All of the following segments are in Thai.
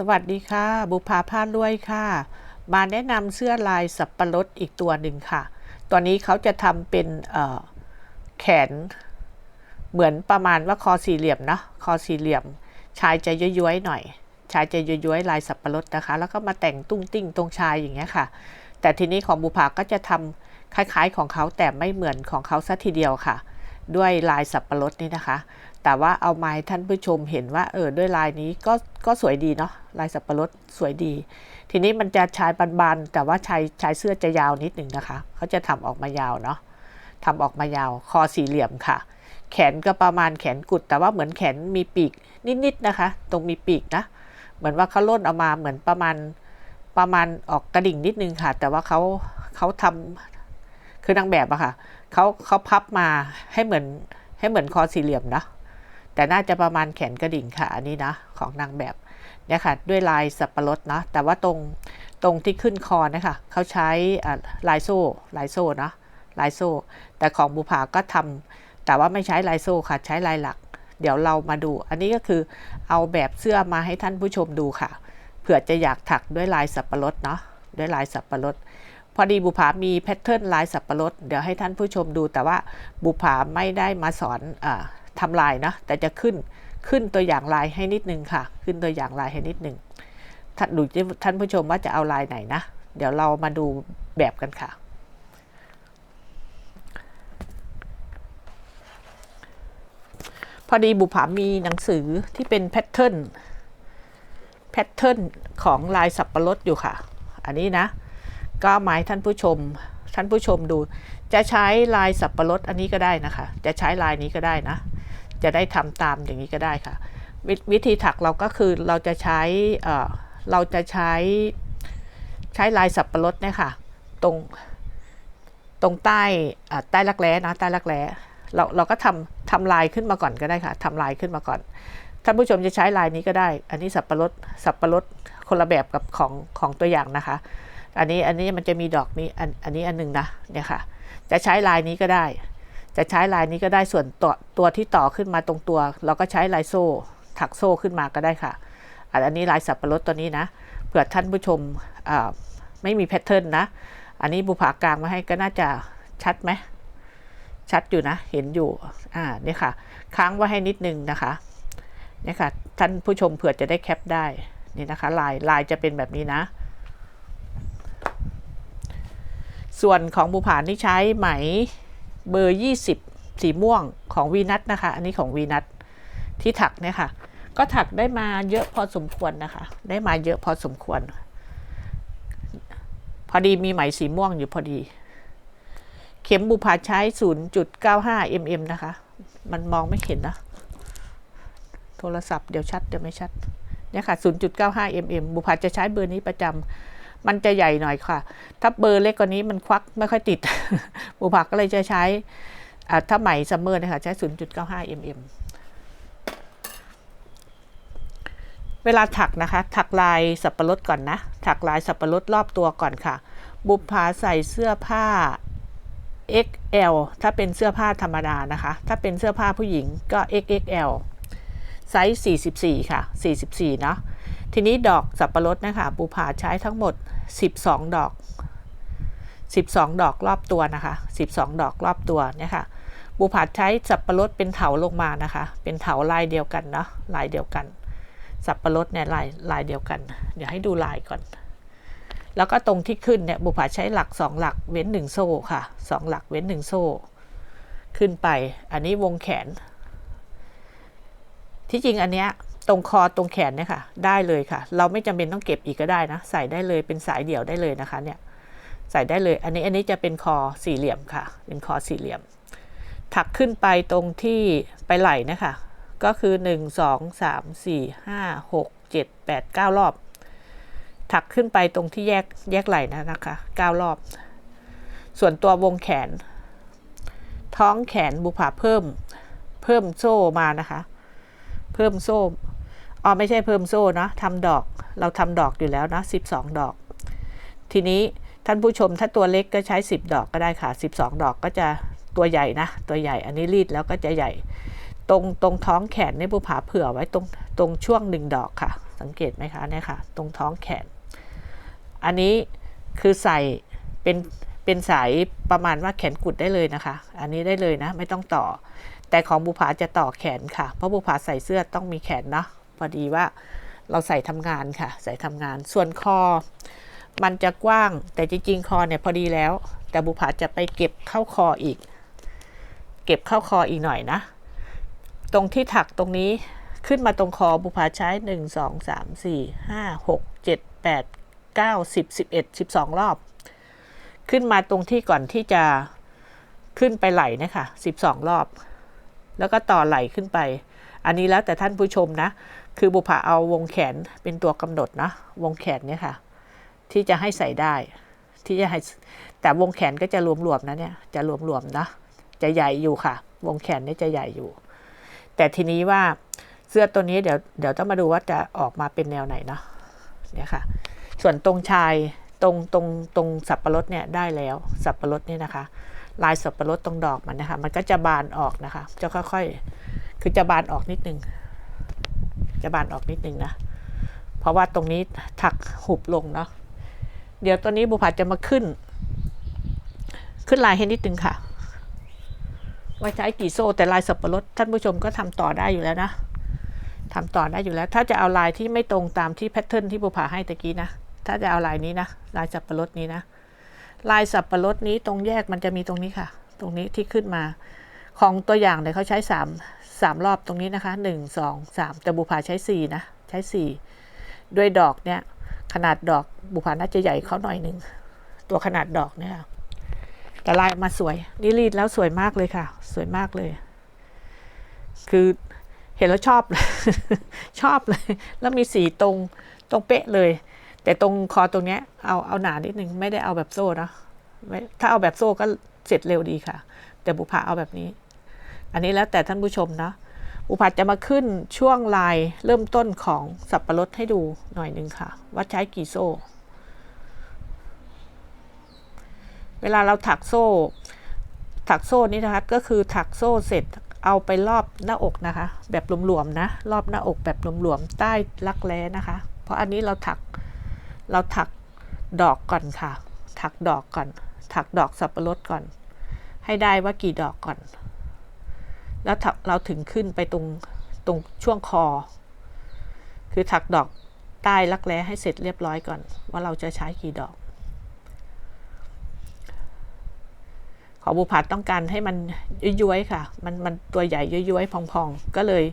สวัสดีค่ะ บุภาพาดด้วยค่ะ มาแนะนำเสื้อลายสับปะรดอีกตัวหนึ่งค่ะ ตัวนี้เขาจะทำเป็นแขน เหมือนประมาณว่าคอสี่เหลี่ยมเนาะคอสี่เหลี่ยม ชายจะย้วยๆหน่อย ชายจะย้วยๆลายสับปะรดนะคะ แล้วก็มาแต่งตุ้งติ้งตรงชายอย่างเงี้ยค่ะ แต่ทีนี้ของบุภาก็จะทำคล้ายๆของเขาแต่ไม่เหมือนของเขาซะทีเดียวค่ะ ด้วยลายสับปะรดนี่นะคะ แต่ว่าเอามาให้ท่านผู้ชมเห็นว่าเออด้วยลายนี้ก็ก็สวยดีเนาะลายสับปะรดสวยดี ทีนี้มันจะชายบานๆแต่ว่าชายชายเสื้อจะยาวนิดหนึ่งนะคะเขาจะทำออกมายาวเนาะทำออกมายาวคอสี่เหลี่ยมค่ะ แขนก็ประมาณแขนกุด แต่ว่าเหมือนแขนมีปีกนิดๆนะคะ ตรงมีปีกนะ เหมือนว่าเขาล่นออกมาเหมือนประมาณประมาณออกกระดิ่งนิดนึงค่ะ แต่ว่าเขาเขาทำคือนางแบบอะค่ะเขาเขาพับมาให้เหมือนให้เหมือนคอสี่เหลี่ยมนะ แต่น่าจะประมาณแขนกระดิ่งค่ะอันนี้นะของนางแบบเนี่ยค่ะด้วยลายสับปะรดนะแต่ว่าตรงตรงที่ขึ้นคอนะคะเขาใช้ลายโซ่ลายโซ่เนาะลายโซ่ แต่ของบุภาก็ทำแต่ว่าไม่ใช้ลายโซ่ค่ะใช้ลายหลัก เดี๋ยวเรามาดู อันนี้ก็คือเอาแบบเสื้อมาให้ท่านผู้ชมดูค่ะเผื่อจะอยากถักด้วยลายสับปะรดเนาะด้วยลายสับปะรดพอดีบุภามีแพทเทิร์นลายสับปะรดเดี๋ยวให้ท่านผู้ชมดูแต่ว่าบุภาไม่ได้มาสอนอ ทำลายนะแต่จะขึ้นขึ้นตัวอย่างลายให้นิดนึงค่ะ ขึ้นตัวอย่างลายให้นิดนึงท่านดูท่านผู้ชมว่าจะเอาลายไหนนะ เดี๋ยวเรามาดูแบบกันค่ะ พอดีบุภามีหนังสือที่เป็นแพทเทิร์นแพทเทิร์นของลายสับปะรดอยู่ค่ะ อันนี้นะ ก็หมายท่านผู้ชมท่านผู้ชมดู จะใช้ลายสับปะรดอันนี้ก็ได้นะคะ จะใช้ลายนี้ก็ได้นะ จะได้ทำตามอย่างนี้ก็ได้ค่ะววิธีถักเราก็คือเราจะใช้เราจะใช้ใช้ลายสับปะรดเนี่ยค่ะตรงตรงใต้ใต้รักแร้นะใต้รักแร้เราเราก็ทำทำลายขึ้นมาก่อนก็ได้ค่ะทำลายขึ้นมาก่อนท่านผู้ชมจะใช้ลายนี้ก็ได้ อันนี้สับปะรดสับปะรดคนละแบบกับของของตัวอย่างนะคะ อันนี้อันนี้มันจะมีดอกนี้อันอันนี้อันหนึ่งนะเนี่ยค่ะ จะใช้ลายนี้ก็ได้ จะใช้ลายนี้ก็ได้ส่วนตัวตัวที่ต่อขึ้นมาตรงตัว เราก็ใช้ลายโซ่ ถักโซ่ขึ้นมาก็ได้ค่ะ อันนี้ลายสับปะรดตัวนี้นะเผื่อท่านผู้ชมไม่มีแพทเทิร์นนะ อันนี้บุผากลางมาให้ก็น่าจะชัดไหมชัดอยู่นะ เห็นอยู่ อ่านี่ค่ะ ค้างไว้ให้นิดนึงนะคะนี่ค่ะ ท่านผู้ชมเผื่อจะได้แคปได้ นี่นะคะ ลาย ลายจะเป็นแบบนี้นะ ส่วนของบุผานี่ใช้ไหม เบอร์ 20 สีม่วงของวีนัทนะคะ อันนี้ของวีนัทที่ถักเนี่ยค่ะ ก็ถักได้มาเยอะพอสมควรนะคะ ได้มาเยอะพอสมควร พอดีมีไหมสีม่วงอยู่พอดี เข็มบุพาใช้ 0.95 mm นะคะ มันมองไม่เห็นนะ โทรศัพท์เดี๋ยวชัดเดี๋ยวไม่ชัดเนี่ยค่ะ 0.95 mm บุพาจะใช้เบอร์นี้ประจำ มันจะใหญ่หน่อยค่ะ ถ้าเบอร์เล็กกว่านี้มันควักไม่ค่อยติดบุพาก็เลยจะใช้ถ้าใหม่ซัมเมอร์นะคะใช้ 0.95 mm เวลาถักนะคะ ถักลายสับปะรดก่อนนะ ถักลายสับปะรดรอบตัวก่อนค่ะ บุพาใส่เสื้อผ้า XL ถ้าเป็นเสื้อผ้าธรรมดานะคะ ถ้าเป็นเสื้อผ้าผู้หญิงก็ XXL ไซส์ 44 ค่ะ 44 เนาะ ทีนี้ดอกสับปะรดนะคะปูผาใช้ทั้งหมด 12 ดอก 12 ดอกรอบตัวนะคะ 12 ดอกรอบตัวเนี่ยค่ะปูผาใช้สับปะรดเป็นเถาลงมานะคะ เป็นเถาลายเดียวกันเนาะลายเดียวกัน สับปะรดเนี่ยลายลายเดียวกัน เดี๋ยวให้ดูลายก่อน แล้วก็ตรงที่ขึ้นเนี่ยบุผาใช้หลัก 2 หลักเว้น 1 โซ่ค่ะ 2 หลักเว้น 1 โซ่ ขึ้นไป อันนี้วงแขน ที่จริงอันเนี้ย ตรงคอตรงแขนเนี่ยค่ะ ได้เลยค่ะ เราไม่จำเป็นต้องเก็บอีกก็ได้นะ ใส่ได้เลยเป็นสายเดี่ยวได้เลยนะคะเนี่ยใส่ได้เลย อันนี้อันนี้จะเป็นคอสี่เหลี่ยมค่ะ เป็นคอสี่เหลี่ยม ถักขึ้นไปตรงที่ไปไหล่นะคะ ก็คือ 1 2 3 4 5 6 7 8 9 รอบ ถักขึ้นไปตรงที่แยกแยกไหล่นะนะคะ 9 รอบ ส่วนตัววงแขน ท้องแขนบุผาเพิ่ม เพิ่มโซ่มานะคะ เพิ่มโซ่ อ๋อไม่ใช่เพิ่มโซ่นะทำดอกเราทำดอกอยู่แล้วนะ12 ดอก ทีนี้ท่านผู้ชมถ้าตัวเล็กก็ใช้ 10 ดอกก็ได้ค่ะ 12 ดอกก็จะตัวใหญ่นะ ตัวใหญ่อันนี้รีดแล้วก็จะใหญ่ ตรงตรงท้องแขนเนี่ยบุผาเผื่อไว้ตรงตรงช่วงหนึ่งดอกค่ะ สังเกตไหมคะเนี่ยค่ะ ตรงท้องแขน อันนี้คือใส่เป็นเป็นสายประมาณว่าแขนกุดได้เลยนะคะ อันนี้ได้เลยนะ ไม่ต้องต่อ แต่ของบุผาจะต่อแขนค่ะ เพราะบุผาใส่เสื้อต้องมีแขนเนาะ พอดีว่าเราใส่ทำงานค่ะ ใส่ทำงานส่วนคอ มันจะกว้างแต่จริงๆ คอเนี่ยพอดีแล้ว แต่บุผาจะไปเก็บเข้าคออีก เก็บเข้าคออีกหน่อยนะ ตรงที่ถักตรงนี้ขึ้นมาตรงคอบุผาใช้หนึ่งสองสามสี่ห้าหกเจ็ดแปดเก้าสิบสิบเอ็ดสิบสองรอบ ขึ้นมาตรงที่ก่อนที่จะขึ้นไปไหลนะคะสิบสองรอบ แล้วก็ต่อไหลขึ้นไป อันนี้แล้วแต่ท่านผู้ชมนะ คือบุผาเอาวงแขนเป็นตัวกำหนดนะวงแขนเนี่ยค่ะ ที่จะให้ใส่ได้ ที่จะให้แต่วงแขนก็จะรวมๆนะเนี่ยจะรวมๆนะจะใหญ่อยู่ค่ะ วงแขนเนี่ยจะใหญ่อยู่ แต่ทีนี้ว่าเสื้อตัวนี้เดี๋ยวเดี๋ยวต้องมาดูว่าจะออกมาเป็นแนวไหนเนาะเนี่ยค่ะ ส่วนตรงชายตรงตรงตรงสับปะรดเนี่ยได้แล้วสับปะรดเนี่ยนะคะ ลายสับปะรดตรงดอกมันนะคะ มันก็จะบานออกนะคะ จะค่อยๆ คือจะบานออกนิดนึง จะบานออกนิดนึงนะ เพราะว่าตรงนี้ถักหุบลงเนาะ เดี๋ยวตัวนี้บุผัดจะมาขึ้น ขึ้นลายให้นิดนึงค่ะ ว่าใช้กี่โซ่แต่ลายสับปะรดท่านผู้ชมก็ทำต่อได้อยู่แล้วนะทำต่อได้อยู่แล้ว ถ้าจะเอาลายที่ไม่ตรงตามที่แพทเทิร์นที่บุผาให้ตะกี้นะ ถ้าจะเอาลายนี้นะ ลายสับปะรดนี้นะ ลายสับปะรดนี้ตรงแยกมันจะมีตรงนี้ค่ะ ตรงนี้ที่ขึ้นมา ของตัวอย่างเนี่ยเขาใช้สาม สามรอบตรงนี้นะคะหนึ่งสองสามแต่บุผาใช้สี่นะ ใช้สี่ด้วยดอกเนี่ย ขนาดดอกบุผาน่าจะใหญ่เขาหน่อยหนึ่ง ตัวขนาดดอกเนี่ย แต่ลายมาสวย นี่รีดแล้วสวยมากเลยค่ะ สวยมากเลย คือเห็นแล้วชอบ ชอบเลย แล้วมีสีตรงตรงเป๊ะเลย แต่ตรงคอตรงเนี้ยเอาเอาหนานิดนึงไม่ได้เอาแบบโซ่นะถ้าเอาแบบโซ่ก็เสร็จเร็วดีค่ะ แต่บุผาเอาแบบนี้ อันนี้แล้วแต่ท่านผู้ชมนะบุผาจะมาขึ้นช่วงลายเริ่มต้นของสับปะรดให้ดูหน่อยหนึ่งค่ะ ว่าใช้กี่โซ่ เวลาเราถักโซ่ ถักโซ่นี้นะคะก็คือถักโซ่เสร็จเอาไปรอบหน้าอกนะคะ แบบหลวมๆนะ รอบหน้าอกแบบหลวมๆใต้รักแร้นะคะ เพราะอันนี้เราถักเราถักดอกก่อนค่ะ ถักดอกก่อน ถักดอกสับปะรดก่อน ให้ได้ว่ากี่ดอกก่อน แล้วเราถึงขึ้นไปตรงตรงช่วงคอ คือถักดอกใต้รักแร้ให้เสร็จเรียบร้อยก่อน ว่าเราจะใช้กี่ดอก ขอบุผัดต้องการให้มันย้วยๆค่ะ มันมันตัวใหญ่ย้วยๆพองๆ ก็เลย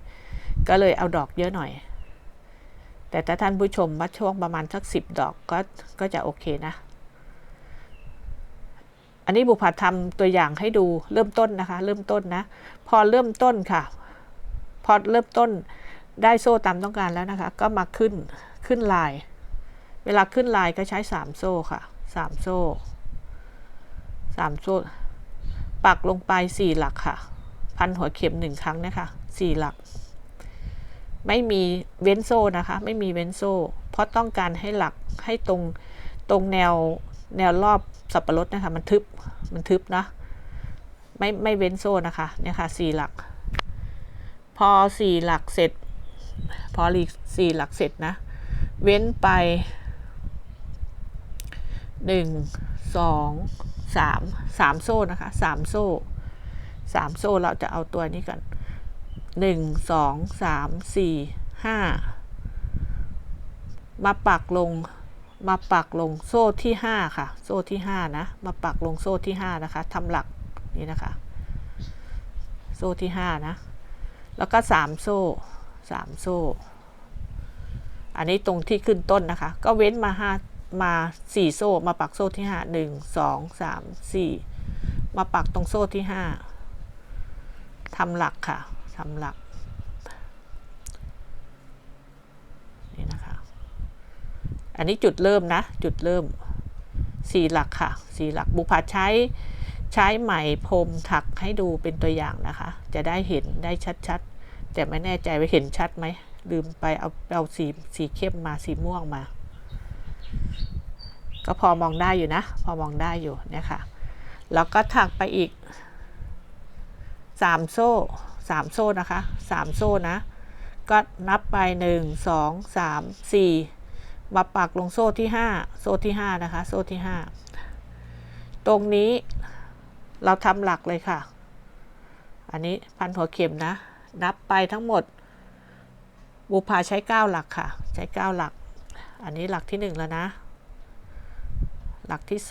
ก็เลยเอาดอกเยอะหน่อย แต่ถ้าท่านผู้ชมว่าช่วงประมาณสักสิบดอกก็ก็จะโอเคนะ อันนี้บุผัดทำตัวอย่างให้ดูเริ่มต้นนะคะ เริ่มต้นนะ พอเริ่มต้นค่ะ พอเริ่มต้นได้โซ่ตามต้องการแล้วนะคะ ก็มาขึ้นขึ้นลาย เวลาขึ้นลายก็ใช้สามโซ่ค่ะสามโซ่สามโซ่ ปักลงไปสี่หลักค่ะ พันหัวเข็มหนึ่งครั้งนะคะสี่หลัก ไม่มีเว้นโซ่นะคะ ไม่มีเว้นโซ่ เพราะต้องการให้หลักให้ตรงตรงแนวแนวรอบ สับปะรดนะคะมันทึบมันทึบนะไม่ไม่เว้นโซ่นะคะเนี่ยค่ะสี่หลัก พอสี่หลักเสร็จ พอรีสี่หลักเสร็จนะ เว้นไปหนึ่งสองสามสามโซ่นะคะสามโซ่สามโซ่เราจะเอาตัวนี้ก่อนหนึ่งสองสามสี่ห้ามาปักลง มาปักลงโซ่ที่ห้าค่ะ โซ่ที่ห้านะ มาปักลงโซ่ที่ห้านะคะทำหลักนี่นะคะ โซ่ที่ห้านะ แล้วก็สามโซ่สามโซ่ อันนี้ตรงที่ขึ้นต้นนะคะ ก็เว้นมาห้ามาสี่โซ่มาปักโซ่ที่ห้าหนึ่งสองสามสี่มาปักตรงโซ่ที่ห้าทำหลักค่ะทำหลักนี่นะคะ อันนี้จุดเริ่มนะ จุดเริ่มสี่หลักค่ะสี่หลักบุพาใช้ใช้ไหมพรมถักให้ดูเป็นตัวอย่างนะคะ จะได้เห็นได้ชัดๆ แต่ไม่แน่ใจว่าเห็นชัดไหมลืมไปเอาเอาสีสีเข้มมาสีม่วงมา ก็พอมองได้อยู่นะ พอมองได้อยู่เนี่ยค่ะแล้วก็ถักไปอีกสามโซ่สามโซ่นะคะสามโซ่นะ ก็นับไปหนึ่งสองสามสี่ มาปักลงโซ่ที่ห้าโซ่ที่ห้านะคะ โซ่ที่ห้าตรงนี้เราทำหลักเลยค่ะ อันนี้พันหัวเข็มนะ นับไปทั้งหมด บุพาใช้ 9 หลักค่ะ ใช้ 9 หลัก อันนี้หลักที่ 1 แล้วนะ หลักที่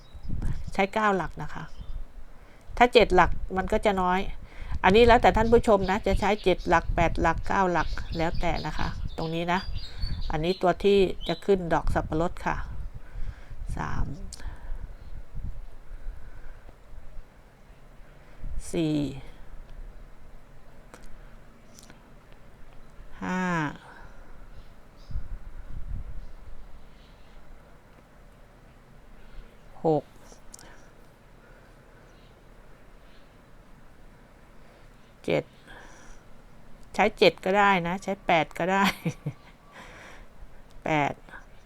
2 ใช้ 9 หลักนะคะ ถ้า 7 หลักมันก็จะน้อย อันนี้แล้วแต่ท่านผู้ชมนะ จะใช้ 7 หลัก 8 หลัก 9 หลักแล้วแต่นะคะ ตรงนี้นะ อันนี้ตัวที่จะขึ้นดอกสับปะรดค่ะ3สี่ห้าหกเจ็ดใช้เจ็ดก็ได้นะ ใช้แปดก็ได้ แปด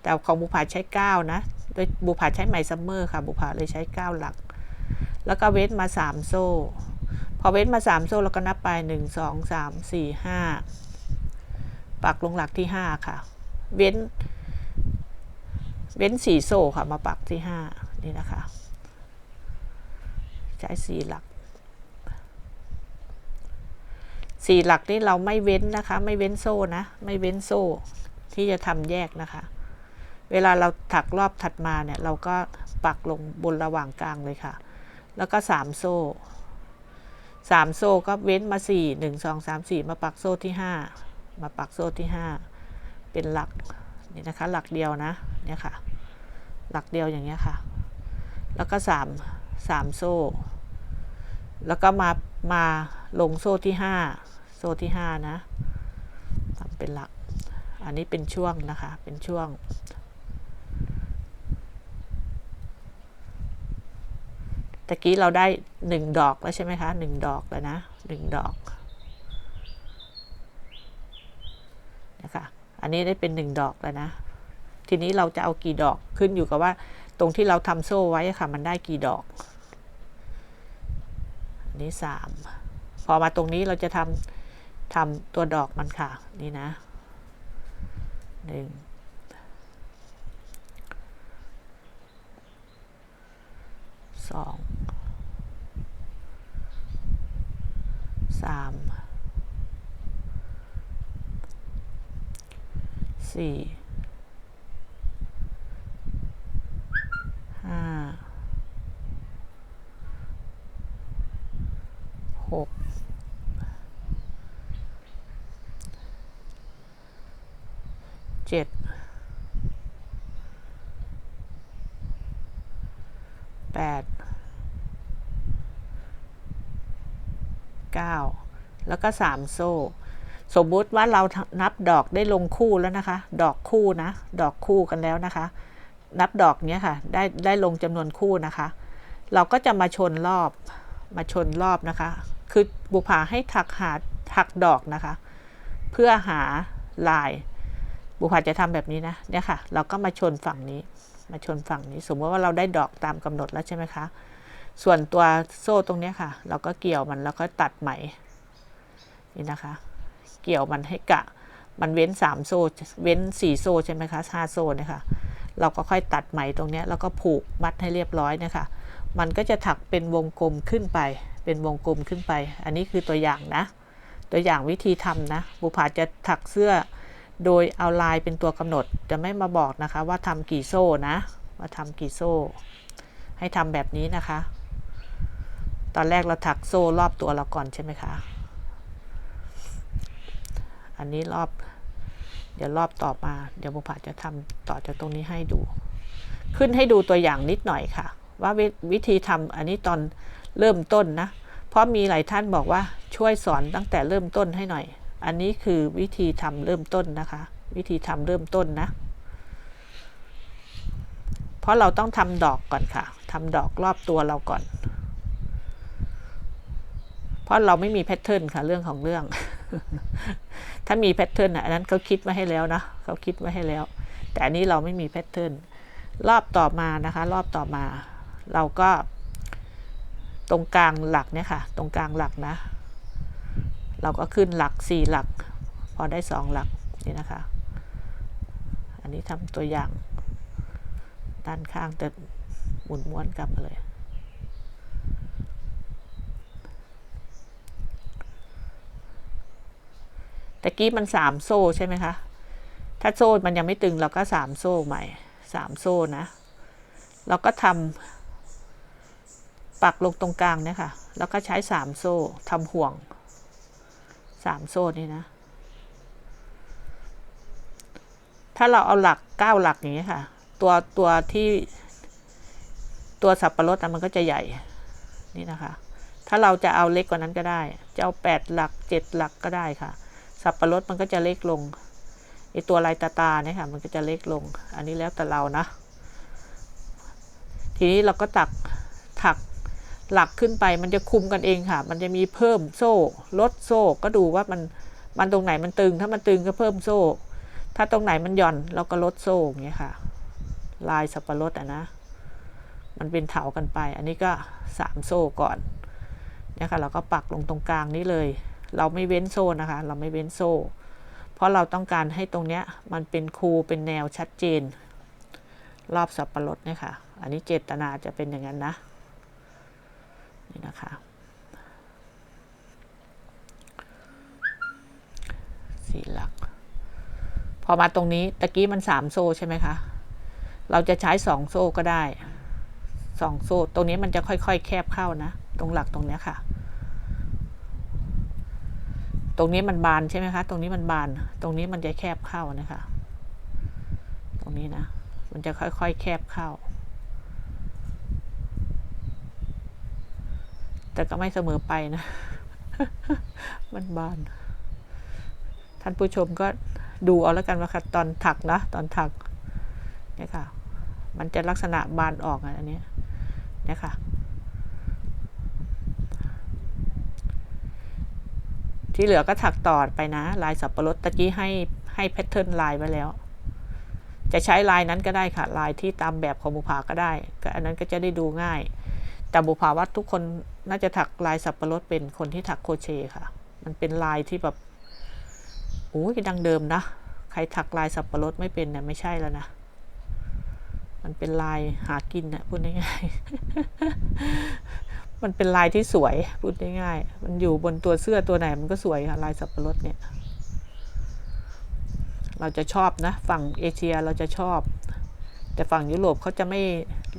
แต่ของบุผาใช้เก้านะโดยบุผาใช้ไมซัมเมอร์ค่ะ บุผาเลยใช้เก้าหลัก แล้วก็เว้นมาสามโซ่ พอเว้นมาสามโซ่เราก็นับไปหนึ่งสองสามสี่ห้าปักลงหลักที่ห้าค่ะ เว้น เว้นสี่โซ่ค่ะ มาปักที่ห้านี่นะคะ ใช้สี่หลักสี่หลักนี่เราไม่เว้นนะคะ ไม่เว้นโซ่นะ ไม่เว้นโซ่ ที่จะทำแยกนะคะ เวลาเราถักรอบถัดมาเนี่ย เราก็ปักลงบนระหว่างกลางเลยค่ะ แล้วก็สามโซ่สามโซ่ก็เว้นมาสี่หนึ่งสองสามสี่มาปักโซ่ที่ห้ามาปักโซ่ที่ห้าเป็นหลักนี่นะคะ หลักเดียวนะเนี่ยค่ะ หลักเดียวอย่างเงี้ยค่ะ แล้วก็สามสามโซ่ แล้วก็มามาลงโซ่ที่ห้าโซ่ที่ห้านะทำเป็นหลัก อันนี้เป็นช่วงนะคะ เป็นช่วง ตะกี้เราได้หนึ่งดอกแล้วใช่ไหมคะหนึ่งดอกแล้วนะหนึ่งดอกนะคะ อันนี้ได้เป็นหนึ่งดอกแล้วนะ ทีนี้เราจะเอากี่ดอกขึ้นอยู่กับว่า ตรงที่เราทำโซ่ไว้ค่ะมันได้กี่ดอก อันนี้สามพอมาตรงนี้เราจะทำทำตัวดอกมันค่ะ นี่นะ หนึ่งสองสามสี่ห้าหกเจ็ดแปดเก้า แล้วก็สามโซ่ สมมุติว่าเรานับดอกได้ลงคู่แล้วนะคะ ดอกคู่นะ ดอกคู่กันแล้วนะคะ นับดอกเนี้ยค่ะ ได้ได้ลงจำนวนคู่นะคะ เราก็จะมาชนรอบ มาชนรอบนะคะ คือบุพาให้ถักหาถักดอกนะคะ เพื่อหาลาย บุพาจะทำแบบนี้นะ เนี่ยค่ะ เราก็มาชนฝั่งนี้ มาชนฝั่งนี้ สมมติว่าเราได้ดอกตามกำหนดแล้วใช่ไหมคะส่วนตัวโซ่ตรงนี้ค่ะ เราก็เกี่ยวมันแล้วก็ตัดไหม นี่นะคะ เกี่ยวมันให้กะ มันเว้นสามโซ่เว้นสี่โซ่ใช่ไหมคะห้าโซ่เนี่ยค่ะเราก็ค่อยตัดไหมตรงนี้แล้วก็ผูกมัดให้เรียบร้อยนะคะ มันก็จะถักเป็นวงกลมขึ้นไป เป็นวงกลมขึ้นไป อันนี้คือตัวอย่างนะ ตัวอย่างวิธีทำนะบุพาจะถักเสื้อโดยเอาลายเป็นตัวกำหนด จะไม่มาบอกนะคะ ว่าทำกี่โซ่นะว่าทำกี่โซ่ ให้ทำแบบนี้นะคะ ตอนแรกเราถักโซ่รอบตัวเราก่อนใช่ไหมคะ อันนี้รอบ เดี๋ยวรอบต่อมา เดี๋ยวบุพาจะทำต่อจากตรงนี้ให้ดู ขึ้นให้ดูตัวอย่างนิดหน่อยค่ะ ว่าววิธีทำอันนี้ตอนเริ่มต้นนะ เพราะมีหลายท่านบอกว่าช่วยสอนตั้งแต่เริ่มต้นให้หน่อย อันนี้คือวิธีทำเริ่มต้นนะคะ วิธีทำเริ่มต้นนะ เพราะเราต้องทำดอกก่อนค่ะทำดอกรอบตัวเราก่อน เพราะเราไม่มีแพทเทิร์นค่ะเรื่องของเรื่อง ถ้ามีแพทเทิร์นอันนั้นเขาคิดไว้ให้แล้วนะเขาคิดไว้ให้แล้ว แต่อันนี้เราไม่มีแพทเทิร์นรอบต่อมานะคะ รอบต่อมา เราก็ ตรงกลางหลักเนี่ยค่ะ ตรงกลางหลักนะ เราก็ขึ้นหลักสี่หลัก พอได้สองหลักนี่นะคะ อันนี้ทำตัวอย่าง ด้านข้างจะหมุนม้วนกลับมาเลย ตะกี้มันสามโซ่ใช่ไหมคะ ถ้าโซ่มันยังไม่ตึงเราก็สามโซ่ใหม่สามโซ่นะ เราก็ทำปักลงตรงกลางเนี่ยค่ะ แล้วก็ใช้สามโซ่ทำห่วงสามโซ่นี่นะ ถ้าเราเอาหลักเก้าหลักอย่างนี้ค่ะ ตัวตัวที่ตัวสับปะรดมันก็จะใหญ่นี่นะคะ ถ้าเราจะเอาเล็กกว่านั้นก็ได้ จะเอาแปดหลักเจ็ดหลักก็ได้ค่ะ สับปะรดมันก็จะเล็กลงไอตัวลายตาตาเนี่ยค่ะมันก็จะเล็กลง อันนี้แล้วแต่เรานะ ทีนี้เราก็ตักถักหลักขึ้นไปมันจะคุมกันเองค่ะ มันจะมีเพิ่มโซ่ ลดโซ่ก็ดูว่ามันมันตรงไหนมันตึง ถ้ามันตึงก็เพิ่มโซ่ ถ้าตรงไหนมันหย่อนเราก็ลดโซ่อย่างเงี้ยค่ะ ลายสับปะรดอะนะ มันเป็นเถากันไป อันนี้ก็สามโซ่ก่อนเนี่ยค่ะเราก็ปักลงตรงกลางนี้เลย เราไม่เว้นโซ่นะคะ เราไม่เว้นโซ่ เพราะเราต้องการให้ตรงเนี้ยมันเป็นคูเป็นแนวชัดเจน รอบสับปะรดเนี่ยค่ะ อันนี้เจตนาจะเป็นอย่างนั้นนะ นี่นะคะ สี่หลัก พอมาตรงนี้ตะกี้มันสามโซ่ใช่ไหมคะ เราจะใช้สองโซ่ก็ได้สองโซ่ ตรงนี้มันจะค่อยๆ แคบเข้านะ ตรงหลักตรงเนี้ยค่ะ ตรงนี้มันบานใช่ไหมคะ ตรงนี้มันบาน ตรงนี้มันจะแคบเข้านะคะ ตรงนี้นะ มันจะค่อยๆ แคบเข้า แต่ก็ไม่เสมอไปนะ มันบาน ท่านผู้ชมก็ดูเอาแล้วกันว่าค่ะตอนถักนะ ตอนถักเนี่ยค่ะ มันจะลักษณะบานออกอะอันนี้เนี่ยค่ะ ที่เหลือก็ถักต่อไปนะ ลายสับปะรดตะกี้ให้ให้แพทเทิร์นลายไว้แล้ว จะใช้ลายนั้นก็ได้ค่ะ ลายที่ตามแบบของบุภาก็ได้ ก็อันนั้นก็จะได้ดูง่าย แต่บุภาว่าทุกคนน่าจะถักลายสับปะรดเป็นคนที่ถักโคเชค่ะ มันเป็นลายที่แบบโอ้ยดังเดิมนะ ใครถักลายสับปะรดไม่เป็นเนี่ยไม่ใช่แล้วนะมันเป็นลายหากินนะพูดง่ายๆ มันเป็นลายที่สวยพูดง่ายๆมันอยู่บนตัวเสื้อตัวไหนมันก็สวยค่ะลายสับปะรดเนี่ยเราจะชอบนะฝั่งเอเชียเราจะชอบ แต่ฝั่งยุโรปเขาจะไม่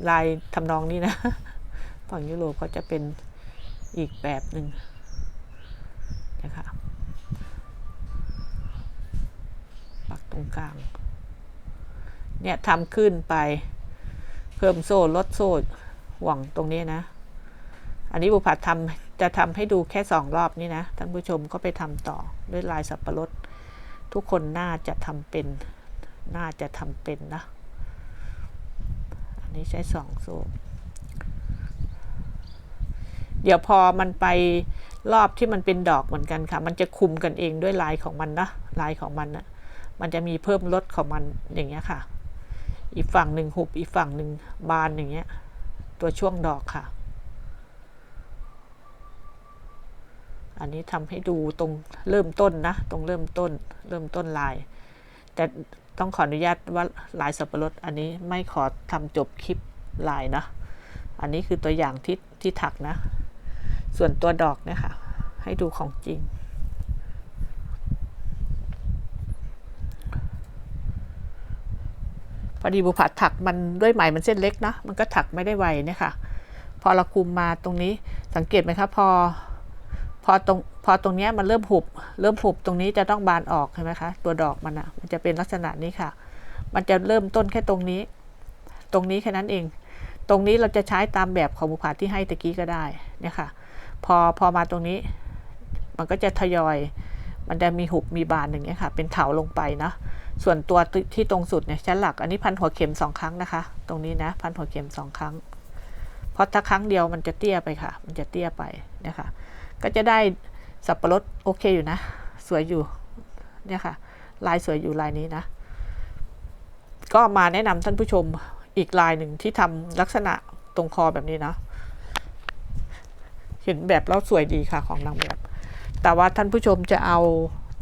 ลายทำนองนี้นะ ฝั่งยุโรปเขาจะเป็นอีกแบบหนึ่งนะคะปักตรงกลาง เนี่ยทำขึ้นไป เพิ่มโซ่ลดโซ่ห่วงตรงนี้นะ อันนี้บุพัดทำจะทำให้ดูแค่สองรอบนี่นะท่านผู้ชมก็ไปทำต่อด้วยลายสับปะรด ทุกคนน่าจะทำเป็น น่าจะทำเป็นนะ อันนี้ใช้สองโซ่เดี๋ยวพอมันไปรอบที่มันเป็นดอกเหมือนกันค่ะ มันจะคุมกันเองด้วยลายของมันนะ ลายของมันนะมันจะมีเพิ่มลดของมันอย่างเงี้ยค่ะ อีกฝั่งหนึ่งหุบ อีกฝั่งหนึ่งบานอย่างเงี้ย ตัวช่วงดอกค่ะ อันนี้ทำให้ดูตรงเริ่มต้นนะ ตรงเริ่มต้น เริ่มต้นลาย แต่ต้องขออนุญาตว่าลายสับปะรดอันนี้ไม่ขอทำจบคลิปลายนะ อันนี้คือตัวอย่างที่ที่ถักนะ ส่วนตัวดอกเนี่ยค่ะ ให้ดูของจริง พอดีบุผัดถักมันด้วยไหมมันเส้นเล็กนะ มันก็ถักไม่ได้ไวเนี่ยค่ะ พอเราคุมมาตรงนี้สังเกตไหมคะพอ พอตรงพอตรงนี้มันเริ่มหุบ เริ่มหุบตรงนี้จะต้องบานออกใช่ไหมคะตัวดอกมันอะ่ะมันจะเป็นลักษณะนี้ค่ะ มันจะเริ่มต้นแค่ตรงนี้ ตรงนี้แค่นั้นเอง ตรงนี้เราจะใช้ตามแบบของบุผัดที่ให้ตะกี้ก็ได้เนี่ยค่ะ พอพอมาตรงนี้ มันก็จะทยอย มันจะมีหุบมีบานอย่างเงี้ยค่ะ เป็นเถาลงไปนะส่วนตัวที่ตรงสุดเนี่ยชั้นหลักอันนี้พันหัวเข็มสองครั้งนะคะ ตรงนี้นะพันหัวเข็มสองครั้ง เพราะถ้าครั้งเดียวมันจะเตี้ยไปค่ะ มันจะเตี้ยไปนะคะ ก็จะได้สับปะรดโอเคอยู่นะ สวยอยู่เนี่ยค่ะ ลายสวยอยู่ลายนี้นะ ก็มาแนะนำท่านผู้ชมอีกลายหนึ่งที่ทำลักษณะตรงคอแบบนี้นะ เห็นแบบแล้วสวยดีค่ะของนางแบบ แต่ว่าท่านผู้ชมจะเอา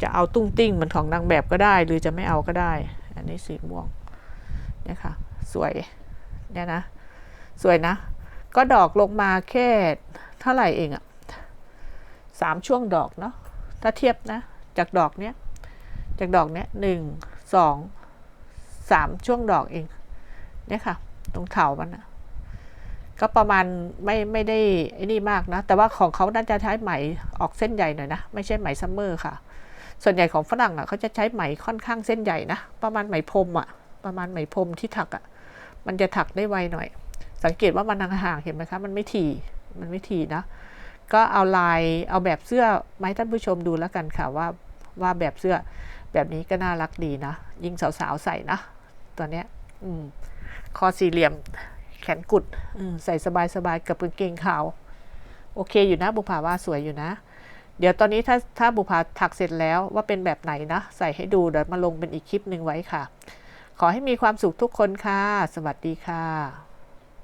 จะเอาตุ้งติ้งเหมือนของนางแบบก็ได้ หรือจะไม่เอาก็ได้ อันนี้สีม่วงเนี่ยค่ะ สวยเนี่ยนะ สวยนะ ก็ดอกลงมาแค่เท่าไหร่เองอะ สามช่วงดอกเนาะถ้าเทียบนะจากดอกเนี้ยจากดอกเนี้ยหนึ่งสองสามช่วงดอกเองเนี่ยค่ะ ตรงเถามันอะก็ประมาณไม่ไม่ได้ไอ้นี่มากนะ แต่ว่าของเขาน่าจะใช้ไหมออกเส้นใหญ่หน่อยนะ ไม่ใช่ไหมซัมเมอร์ค่ะ ส่วนใหญ่ของฝรั่งอะเขาจะใช้ไหมค่อนข้างเส้นใหญ่นะ ประมาณไหมพรมอะ ประมาณไหมพรมที่ถักอะ มันจะถักได้ไวหน่อย สังเกตว่ามันห่างๆเห็นไหมคะ มันไม่ถี่ มันไม่ถี่นะ ก็เอาลายเอาแบบเสื้อมาให้ท่านผู้ชมดูแล้วกันค่ะว่าว่าแบบเสื้อแบบนี้ก็น่ารักดีนะ ยิ่งสาวๆใส่นะ ตัวเนี้ยอคอสี่เหลี่ยม แขนกุดใส่สบายๆกับกางเกงขาว โอเคอยู่นะบุภาว่าสวยอยู่นะ เดี๋ยวตอนนี้ถ้าถ้าบุภาถักเสร็จแล้วว่าเป็นแบบไหนนะ ใส่ให้ดูเดี๋ยวมาลงเป็นอีกคลิปหนึ่งไว้ค่ะ ขอให้มีความสุขทุกคนค่ะ สวัสดีค่ะ